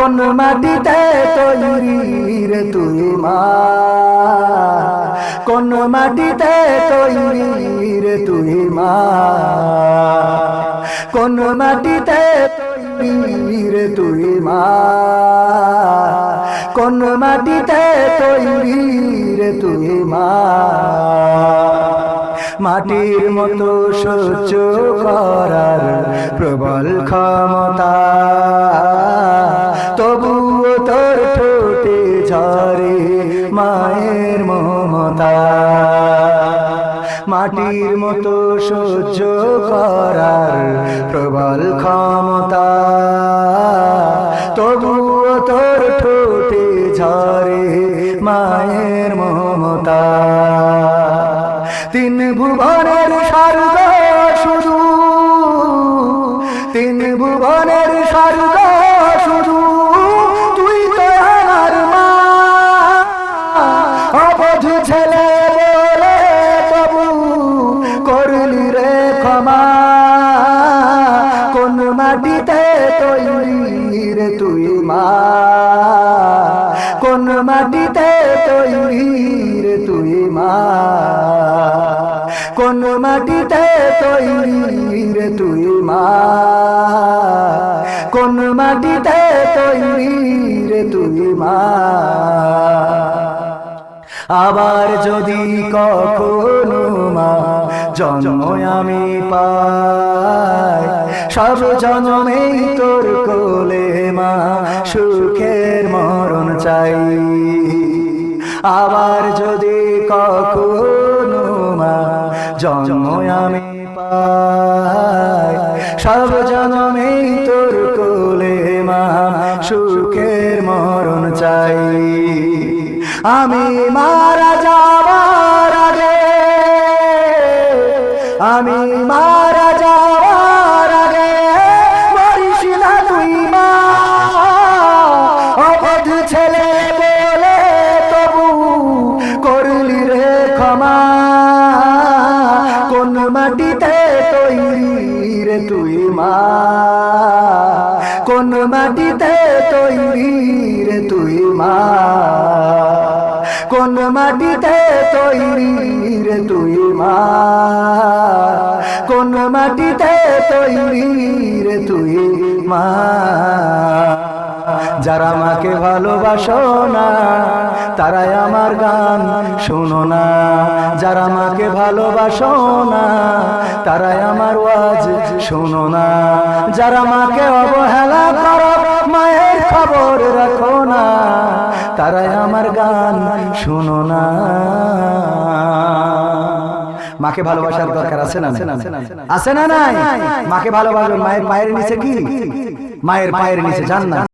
কোন মাটিতে তৈরি রে তুই মা? কোন মাটিতে তৈরি রে তুই মা? কোন মাটিতে তৈরি রে তুই মা? কোন মাটিতে তৈরি রে তুই মা? মাটির মতো সহ্য করার প্রবল ক্ষমতা ঝরে মায়ের মমতা। মাটির মতো সহ্য করার প্রবল ক্ষমতা। তবুও তোর ঠোঁটে ঝরে মায়ের মমতা। তিন ভুবনের স্বর্গ শুধু। তিন ভুবনের স্বর্গ করলি রে ক্ষমা? কোন মাটিতে তৈরি রে তুই মা? কোন মাটিতে তৈরি রে তুই মা? কোন মাটিতে তৈরি রে তুই মা? কোন মাটিতে তৈরি রে তুই মা? আবার যদি কখনো মা জন্ম আমি পাই। সব জন্মেই তোর কোলে মা, সুখের মরণ চাই। আবার যদি কখনো মা জন্ম আমি পাই। সব জন্মেই তোর কোলে মা, সুখের মরণ চাই। আমি মারা আমি মারা যাবার আগে মরিস না তুই মা। অবধ ছেলে বলে তবু করলি রে ক্ষমা। কোন মাটিতে তৈরি রে তুই মা? কোন মাটিতে তৈরি রে তুই মা? কোন মাটিতে তৈরি রে তুই মা? কোন মাটিতে তৈরি রে তুই মা? যারা মাকে ভালোবাসো না, তারাই আমার গান শোনো না। যারা মাকে ভালোবাসো না, তারাই আমার ওয়াজ শোনো না। যারা মাকে অবহেলা করো, মায়ের খবর রাখো না, তারাই শোনো না। মাকে ভালোবাসার দরকার আছে না আছে না নাই? মাকে ভালোবাসো, মায়ের পায়ের নিচে কি? মায়ের পায়ের নিচে জান না